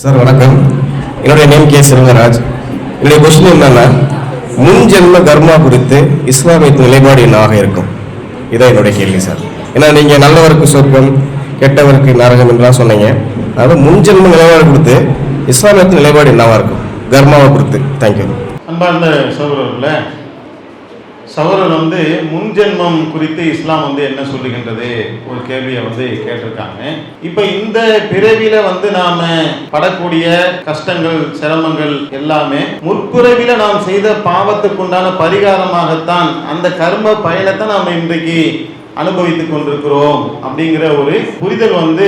Sir வணக்கம். என்னுடைய name K. Selvaraj. என்னுடைய கொஸ்டின் என்னன்னா முன் ஜென்ம கர்மா குறித்து இஸ்லாமிய நிலைப்பாடு என்னவாக இருக்கும்? இதான் என்னுடைய கேள்வி சார். ஏன்னா நீங்கள் நல்லவருக்கு சொர்க்கம் கெட்டவருக்கு நரகம் என்றெல்லாம் சொன்னீங்க. அதாவது முன்ஜென்ம நிலைப்பாடு கொடுத்து இஸ்லாமியத்தின் நிலைப்பாடு என்னவா இருக்கும்? கர்மாவை குறித்து. தேங்க்யூ அன்பார்ந்த சகோதரர்களே சௌரன் வந்து முன்ஜென்மம் குறித்து இஸ்லாம் வந்து என்ன சொல்லுகின்றது? ஒரு கேள்வியை வந்து கேட்டிருக்காங்க. இப்போ இந்த பிறவியில வந்து நாம படக்கூடிய கஷ்டங்கள் சிரமங்கள் எல்லாமே முற்பிறவில நாம் செய்த பாவத்துக்குண்டான பரிகாரமாகத்தான் அந்த கர்ம பயணத்தை நாம் இன்றைக்கு அனுபவித்துக் கொண்டிருக்கிறோம் அப்படிங்கிற ஒரு புரிதல் வந்து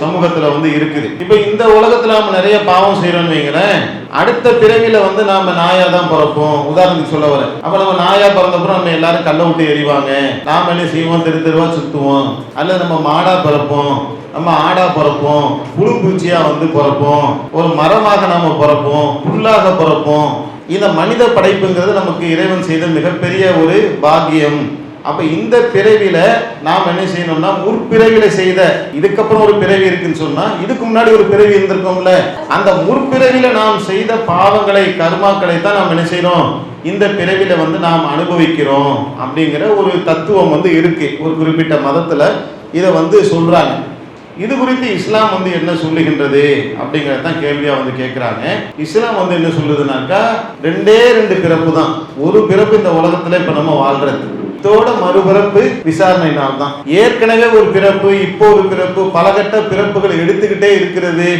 சமூகத்துல வந்து இருக்குது. இப்போ இந்த உலகத்துல நம்ம நிறைய பாவம் செய்யறோம்னு வைங்களேன் அடுத்த பிறவில வந்து நாம நாயா தான் பிறப்போம். உதாரணத்துக்கு சொல்ல வரேன். அப்ப நம்ம நாயா பிறந்தப்பறம் நம்ம எல்லாரும் கல்ல விட்டு எறிவாங்க. நாம என்ன செய்வோம்? தெரு தெருவா சுத்துவோம். அல்லது நம்ம மாடா பிறப்போம். நம்ம ஆடா பிறப்போம். புழு பூச்சியா வந்து பிறப்போம். ஒரு மரமாக நாம பிறப்போம். புல்லாக பிறப்போம். இந்த மனித படைப்புங்கிறது நமக்கு இறைவன் செய்த மிகப்பெரிய ஒரு பாக்கியம். அப்ப இந்த பிறவில நாம் என்ன செய்யணும்னா முற்பிறவில செய்த இதுக்கப்புறம் ஒரு பிறவி இருக்குன்னு சொன்னா இதுக்கு முன்னாடி ஒரு பிறவி இருந்திருக்கோம்ல. அந்த முற்பிறவில நாம் செய்த பாவங்களை கர்மாக்களை தான் நாம் என்ன செய்யணும் இந்த பிறவில வந்து நாம் அனுபவிக்கிறோம் அப்படிங்கிற ஒரு தத்துவம் வந்து இருக்கு. ஒரு குறிப்பிட்ட மதத்துல இதை வந்து சொல்றாங்க. இது குறித்து இஸ்லாம் வந்து என்ன சொல்லுகின்றது அப்படிங்கறத தான் கேள்வியா வந்து கேட்கிறாங்க இஸ்லாம் வந்து என்ன சொல்லுதுனாக்கா ரெண்டே ரெண்டு பிறப்பு தான் ஒரு பிறப்பு இந்த உலகத்துல இப்ப நம்ம வாழ்றது. இதோட மறுபிறப்பு விசாரணை நாள் தான் ஏற்கனவே ஒரு பிறப்பு இப்போ ஒரு பிறப்பு பலகட்ட பிறப்புகள் எடுத்துக்கிட்டே இருக்கிறது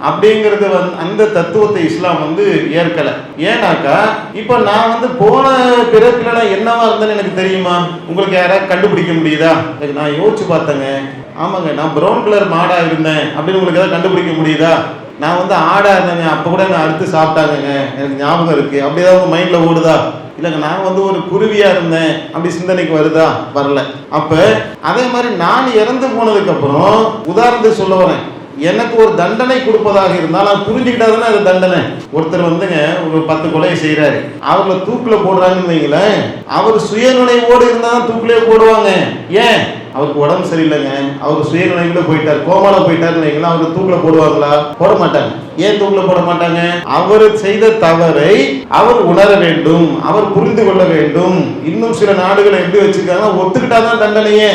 அப்படிங்கிறது வந்து அந்த தத்துவத்தை இஸ்லாம் வந்து ஏற்கல. ஏன்னாக்கா இப்போ நான் வந்து போன பிறப்புல என்னவா இருந்தேன்னு எனக்கு தெரியுமா? உங்களுக்கு யாராவது கண்டுபிடிக்க முடியுதா? நான் யோசிச்சு பார்த்தேங்க. ஆமாங்க நான் ப்ரௌன் கலர் மாடா இருந்தேன் அப்படின்னு உங்களுக்கு ஏதாவது கண்டுபிடிக்க முடியுதா? நான் வந்து ஆடா இருந்தேங்க அப்போ கூட நான் அறுத்து சாப்பிட்டாங்கங்க. எனக்கு ஞாபகம் இருக்கு. அப்படி ஏதாவது உங்க மைண்ட்ல ஓடுதா? இல்லைங்க நான் வந்து ஒரு குருவியா இருந்தேன். அப்படி சிந்தனைக்கு வருதா? வரல. அப்ப அதே மாதிரி நான் இறந்து போனதுக்கு அப்புறம் உதாரணத்துக்கு சொல்ல வரேன். எனக்கு ஒரு தண்டனை கொடுப்பதாக இருந்தால் நான் புரிஞ்சுக்கிட்டா தானே அது தண்டனை. ஒருத்தர் வந்துங்க ஒரு பத்து கொலையை செய்யறாரு அவர்ல தூக்குல போடுறாங்கன்னு வைங்களேன். அவர் சுயநினைவோடு இருந்தால் தான் தூக்குலயே போடுவாங்க. ஏன்? அவருக்கு உடம்பு சரியில்லைங்க. அவர் சுயநிலைகள போயிட்டார். கோமால போயிட்டாருன்னு வைங்களேன் அவர் தூக்கில போடுவாங்களா? போட மாட்டாங்க. ஏன் தூக்கில போட மாட்டாங்க? அவர் செய்த தவறை அவர் உணர வேண்டும். அவர் புரிந்து கொள்ள வேண்டும். இன்னும் சில நாடுகளை எப்படி வச்சிருக்காங்க? ஒத்துக்கிட்டாதான் தண்டனையே.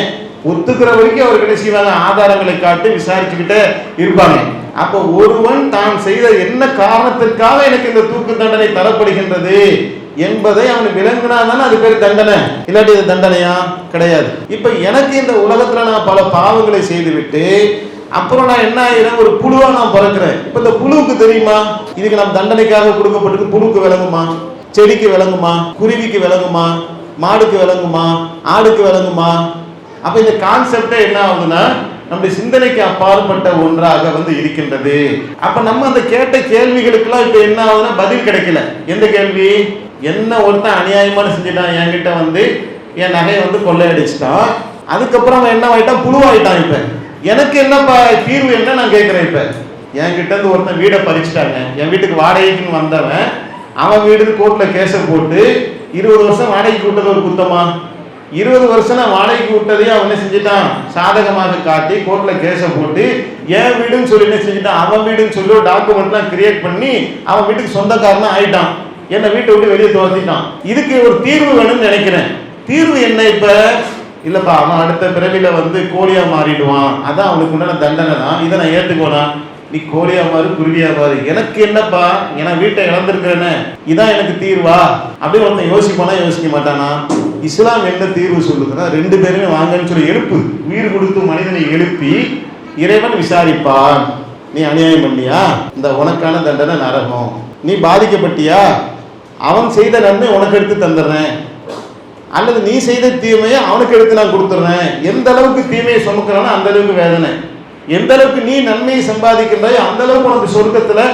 ஒத்துக்கிற வரைக்கும் அவர் என்ன செய்வாங்க? ஆதாரங்களை காட்டி விசாரிச்சுக்கிட்டே இருப்பாங்க. அப்போ ஒருவன் தான் செய்த என்ன காரணத்திற்காக எனக்கு இந்த தூக்கு தண்டனை தரப்படுகின்றது? என்பதை அவன் விளங்கினாதான் அது பேர் தண்டனை. இல்லாட்டி இது தண்டனையா? கிடையாது. இப்ப எனக்கு இந்த உலகத்துல நான் பல பாவங்களை செய்துவிட்டு அப்புறம் நான் என்ன ஆயிரம்? ஒரு புழுவா நான் பிறக்கிறேன். இப்ப இந்த புழுவுக்கு தெரியுமா? இதுக்கு நம்ம தண்டனைக்காக கொடுக்கப்பட்டிருக்கு புழுவுக்கு விளங்குமா? செடிக்கு விளங்குமா? குருவிக்கு விளங்குமா? மாடுக்கு விளங்குமா? ஆடுக்கு விளங்குமா? அப்ப இந்த கான்செப்டே என்ன ஆகுதுன்னா நம்முடைய சிந்தனைக்கு அப்பாற்பட்ட ஒன்றாக வந்து இருக்கின்றது. அப்ப நம்ம அந்த கேட்ட கேள்விகளுக்கெல்லாம் இப்ப என்ன ஆகுதுன்னா பதில் கிடைக்கல. எந்த கேள்வி? என்ன ஒருத்தன் அநியாயமான செஞ்சுட்டான் என்கிட்ட வந்து என் நகையை வந்து கொள்ளையடிச்சிட்டான். அதுக்கப்புறம் அவன் என்ன ஆகிட்டான் புழுவாயிட்டான் இப்போ. எனக்கு என்னப்பா தீர்வு என்ன நான் கேட்குறேன் இப்போ? என்கிட்ட இருந்து ஒருத்தன் வீடை பறிச்சிட்டாங்க. என் வீட்டுக்கு வாடகைக்குன்னு வந்தவன் அவன் வீடு கோர்ட்டில் கேஸை போட்டு இருபது வருஷம் வாடகைக்கு விட்டது ஒரு குத்தமா? இருபது வருஷம் நான் வாடகைக்கு விட்டதையும் அவன் என்ன செஞ்சுட்டான்? சாதகமாக காட்டி கோர்ட்டில் கேஸை போட்டு என் வீடுன்னு சொல்லி என்ன செஞ்சுட்டான்? அவன் வீடுன்னு சொல்லி ஒரு டாக்குமெண்ட்லாம் கிரியேட் பண்ணி அவன் வீட்டுக்கு சொந்தக்காரனா ஆயிட்டான். என்னை வீட்டை விட்டு வெளியே துரத்திட்டான். இதுக்கு ஒரு தீர்வு வேணும்னு நினைக்கிறேன். தீர்வு என்ன இப்ப? இல்லப்பா அவன் அடுத்த பிறவியில் வந்து கோழியா மாறிடுவான். அதான் அவனுக்கு உண்டான தண்டனை தான். இதை நான் ஏத்துக்கோனா? நீ கோழியா மாறு குருவியா மாறு. எனக்கு என்னப்பா? ஏன்னா வீட்டை இழந்திருக்கிறேன்னு இதான் எனக்கு தீர்வா? அப்படின்னு ஒருத்தன் யோசிப்பானா யோசிக்க மாட்டானா? இஸ்லாம் என்ன தீர்வு சொல்லுதுன்னா ரெண்டு பேருமே வாங்கன்னு சொல்லி எழுப்பு. உயிர் கொடுத்து மனிதனை எழுப்பி இறைவன் விசாரிப்பான். நீ அநியாயம் பண்ணியா? இந்த உனக்கான தண்டனை நரகம். நீ பாதிக்கப்பட்டியா? அவன் செய்த நன்மை உனக்கு எடுத்து தந்துடுறேன். அல்லது நீ செய்த தீமையை அவனுக்கு எடுத்து நான் கொடுத்துட்றேன். எந்த அளவுக்கு தீமையை சுமக்கிறானோ அந்த அளவுக்கு வேதனை. எந்த அளவுக்கு நீ நன்மையை சம்பாதிக்கின்றாயோ அந்த அளவுக்கு உனக்கு சொர்க்கத்தில்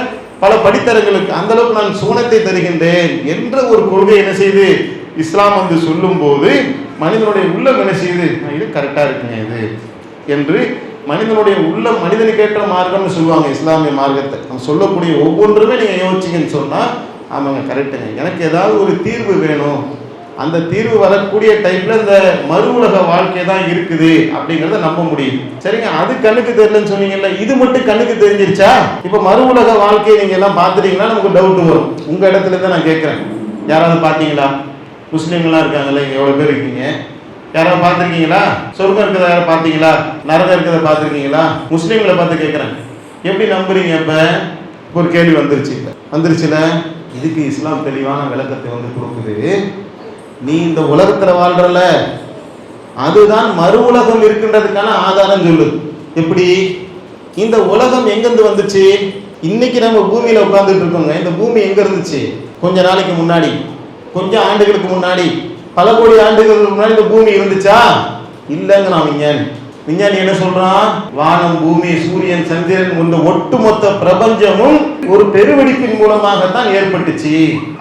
பல படித்தரங்களுக்கு அந்த அளவுக்கு நான் சூனத்தை தருகின்றேன் என்ற ஒரு கொள்கை என்ன செய்து இஸ்லாம் வந்து சொல்லும் போது மனிதனுடைய உள்ளம் என்ன செய்யுது இது கரெக்டாக இருக்குங்க இது என்று மனிதனுடைய உள்ள மனிதனுக்கேற்ற மார்க்கம்னு சொல்லுவாங்க இஸ்லாமிய மார்க்கத்தை. நம்ம சொல்லக்கூடிய ஒவ்வொன்றுமே நீங்கள் யோசிச்சிங்கன்னு சொன்னால் ஆமாங்க கரெக்டுங்க எனக்கு ஏதாவது ஒரு தீர்வு வேணும். அந்த தீர்வு வரக்கூடிய டைப்ல இந்த மறு உலக வாழ்க்கை தான் இருக்குது அப்படிங்கிறத நம்ப முடியும். சரிங்க அது கண்ணுக்கு தெரியலன்னு சொன்னீங்கல்ல இது மட்டும் கண்ணுக்கு தெரிஞ்சிருச்சா? இப்ப மறு உலக வாழ்க்கையை நீங்க எல்லாம் பார்த்துட்டீங்கன்னா நமக்கு டவுட் வரும். உங்க இடத்துல தான் நான் கேட்குறேன். யாராவது பார்த்தீங்களா? முஸ்லீம்லாம் இருக்காங்களே இங்க எவ்வளவு பேர் இருக்கீங்க? யாராவது பார்த்துருக்கீங்களா? சொர்க்கம் இருக்கிறத யாரும் பார்த்தீங்களா? நரகம் இருக்கிறத பார்த்துருக்கீங்களா? முஸ்லீம்களை பார்த்து கேட்குறேன். எப்படி நம்புறீங்க இப்ப? ஒரு கேள்வி வந்துருச்சு. வந்துருச்சுல? இதுக்கு இஸ்லாம் தெளிவான விளக்கத்தை வந்து கொடுக்குது. நீ இந்த உலகத்துல வாழ்றல அதுதான் மறு உலகம் இருக்கின்றதுக்கான ஆதாரம் சொல்லு எப்படி? இந்த உலகம் எங்கிருந்து வந்துச்சு? இன்னைக்கு நம்ம பூமியில உட்கார்ந்துட்டு இருக்கோங்க. இந்த பூமி எங்க இருந்துச்சு? கொஞ்ச நாளைக்கு முன்னாடி. கொஞ்சம் ஆண்டுகளுக்கு முன்னாடி. பல கோடி ஆண்டுகளுக்கு முன்னாடி இந்த பூமி இருந்துச்சா? இல்லைங்கிறான் விஞ்ஞானி விஞ்ஞானி என்ன சொல்றான்? வானம் பூமி சூரியன் சந்திரன் இந்த ஒட்டுமொத்த பிரபஞ்சமும் ஒரு பெருவெடிப்பின் மூலமாகத்தான் ஏற்பட்டுச்சு.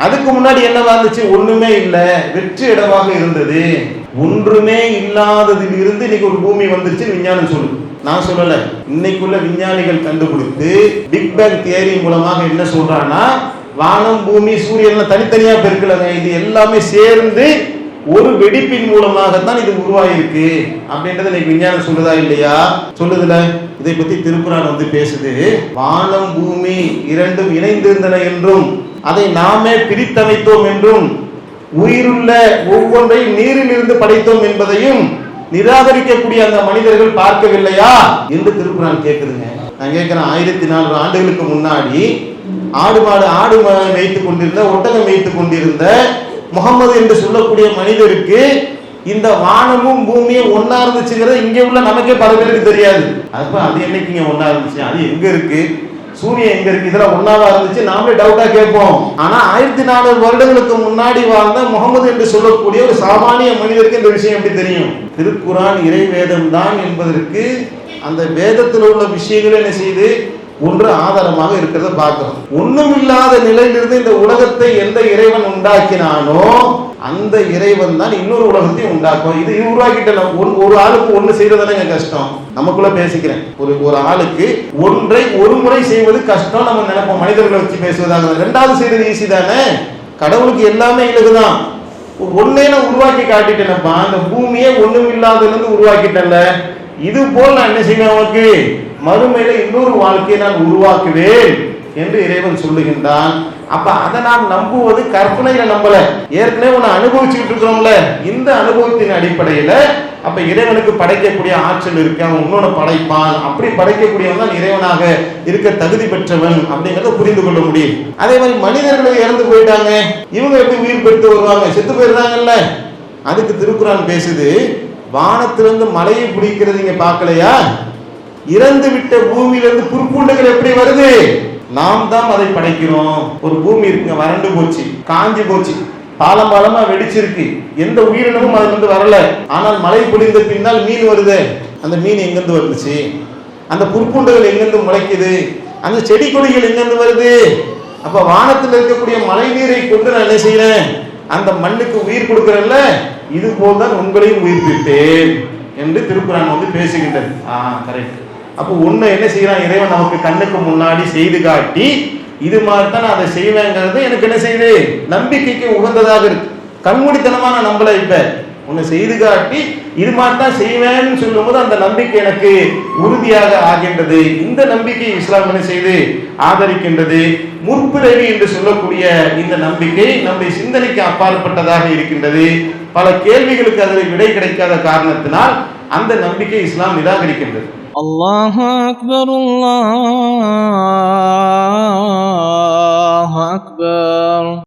அதுக்கு முன்னாடி என்னவா இருந்துச்சு ஒண்ணுமே இல்லை. வெற்றி இடமாக இருந்தது. ஒன்றுமே இல்லாததில் இருந்து இன்னைக்கு ஒரு பூமி வந்துருச்சு விஞ்ஞானம் சொல்லுது. நான் சொல்லல. இன்னைக்குள்ள விஞ்ஞானிகள் கண்டுபிடித்து பிக் பேங் தியரி மூலமாக என்ன சொல்றான்னா வானம் பூமி சூரியன் தனித்தனியா பெருக்கலங்க. இது எல்லாமே சேர்ந்து ஒரு வெடிப்பின் மூலமாகத்தான் இது உருவாயிருக்கு. அப்படின்றத இன்னைக்கு விஞ்ஞானம் சொல்லுதா இல்லையா? சொல்லுதுல. இதை பத்தி திருக்குறான் வந்து பேசுது. வானம் பூமி இரண்டும் இணைந்திருந்தன என்றும் அதை நாமே பிரித்தமைத்தோம் என்றும் உயிருள்ள ஒவ்வொன்றையும் நீரில் இருந்து படைத்தோம் என்பதையும் நிராகரிக்கக்கூடிய அந்த மனிதர்கள் பார்க்கவில்லையா? என்று திருக்குறான் கேட்குதுங்க நான் கேட்கிறேன் ஆயிரத்தி நானூறு ஆண்டுகளுக்கு முன்னாடி ஆடு மாடு ஆடு மா- கொண்டிருந்த ஒட்டகம் மேய்த்துக் கொண்டிருந்த முகமது என்று சொல்லக்கூடிய மனிதருக்கு இந்த வானமும் பூமியும் ஒன்னா இருந்துச்சுங்கிறது இங்கே உள்ள நமக்கே பல பேருக்கு தெரியாது. அப்ப அது என்னைக்கு இங்க ஒன்னா இருந்துச்சு? அது எங்க இருக்கு? சூரியன் எங்க இருக்கு? இதெல்லாம் ஒன்னாவா இருந்துச்சு. நாமளே டவுட்டா கேட்போம். ஆனா ஆயிரத்தி நானூறு வருடங்களுக்கு முன்னாடி வாழ்ந்த முகமது என்று சொல்லக்கூடிய ஒரு சாமானிய மனிதருக்கு இந்த விஷயம் எப்படி தெரியும்? திருக்குரான் இறை வேதம் தான் என்பதற்கு அந்த வேதத்தில் உள்ள விஷயங்களை என்ன செய்து ஒன்று ஆதாரமாக இருக்கிறத பார்க்கிறோம் ஒண்ணும் இல்லாத நிலையிலிருந்து இந்த உலகத்தை எந்த இறைவன் உண்டாக்கினானோ அந்த இறைவன் தான் இன்னொரு உலகத்தையும் உண்டாக்கும். இது உருவாக்கிட்ட ஒன்- ஒரு ஆளுக்கு ஒண்ணு செய்யறதுதானங்க கஷ்டம். நமக்குள்ள பேசிக்கிறேன். ஒரு ஒரு ஆளுக்கு ஒன்றை ஒரு முறை செய்வது கஷ்டம். நம்ம நினைப்போம் மனிதர்களை வச்சு பேசுவதாக. ரெண்டாவது செய்யறது ஈஸி தானே? கடவுளுக்கு எல்லாமே இலகுதான். ஒன்னே நான் உருவாக்கி காட்டிட்டேனப்பா. அந்த பூமியே ஒண்ணும் இல்லாததுல இருந்து உருவாக்கிட்டேன்ல. இது போல் நான் என்ன செய்வேன் அவனுக்கு? மறுமையில இன்னொரு வாழ்க்கையை நான் உருவாக்குவேன் என்று இறைவன் சொல்லுகின்றான். அப்ப அதை நாம் நம்புவது கற்பனையில நம்பல. ஏற்கனவே உன்னை அனுபவிச்சுக்கிட்டு இருக்கிறோம்ல. இந்த அனுபவத்தின் அடிப்படையில அப்ப இறைவனுக்கு படைக்கக்கூடிய ஆற்றல் இருக்கு. அவன் இன்னொன்னு படைப்பான். அப்படி படைக்கக்கூடியவன் தான் இறைவனாக இருக்க தகுதி பெற்றவன் அப்படிங்கறத புரிந்து கொள்ள முடியும். அதே மாதிரி மனிதர்கள் இறந்து போயிட்டாங்க. இவங்க எப்படி உயிர் பெற்று வருவாங்க? செத்து போயிருந்தாங்கல்ல. அதுக்கு திருக்குறான் பேசுது வானத்திலிருந்து மலையை பிடிக்கிறது நீங்க பார்க்கலையா? இறந்து விட்ட பூமியிலிருந்து புற்பூண்டுகள் எப்படி வருது? நாம் தான் அதை படைக்கிறோம். ஒரு பூமி இருக்குங்க வறண்டு போச்சு காஞ்சி போச்சு. பாலம் பாலமா வெடிச்சிருக்கு. எந்த உயிரினமும் அதுல இருந்து வரல. ஆனால் மழை பொழிந்த பின்னால் மீன் வருது. அந்த மீன் எங்கிருந்து வந்துச்சு? அந்த புற்பூண்டுகள் எங்கிருந்து முளைக்குது? அந்த செடி கொடிகள் எங்கிருந்து வருது? அப்ப வானத்தில் இருக்கக்கூடிய மழை நீரை கொண்டு நான் என்ன செய்யறேன்? அந்த மண்ணுக்கு உயிர் கொடுக்குறல்ல? இது போல்தான் உங்களையும் உயிர்ப்பித்தேன் என்று திருக்குறான் வந்து பேசுகின்றது. ஆ கரெக்ட் அப்போ ஒன்று என்ன செய்கிறான் இறைவன் நமக்கு கண்ணுக்கு முன்னாடி செய்து காட்டி இது மாதிரி தான் நான் அதை செய்வேங்கிறது எனக்கு என்ன செய்யுது நம்பிக்கைக்கு உகந்ததாக இருக்கு. கண்மூடித்தனமா நான் இப்போ. உன்னை செய்து காட்டி இது மாதிரி தான் செய்வேன்னு சொல்லும்போது அந்த நம்பிக்கை எனக்கு உறுதியாக ஆகின்றது. இந்த நம்பிக்கை இஸ்லாம் என்ன செய்து? ஆதரிக்கின்றது. முற்பிறவி என்று சொல்லக்கூடிய இந்த நம்பிக்கை நம்முடைய சிந்தனைக்கு அப்பாற்பட்டதாக இருக்கின்றது. பல கேள்விகளுக்கு அதில் விடை கிடைக்காத காரணத்தினால் அந்த நம்பிக்கை இஸ்லாம் நிராகரிக்கின்றது. அல்லாஹ் அக்பர் அல்லாஹ் அக்பர்.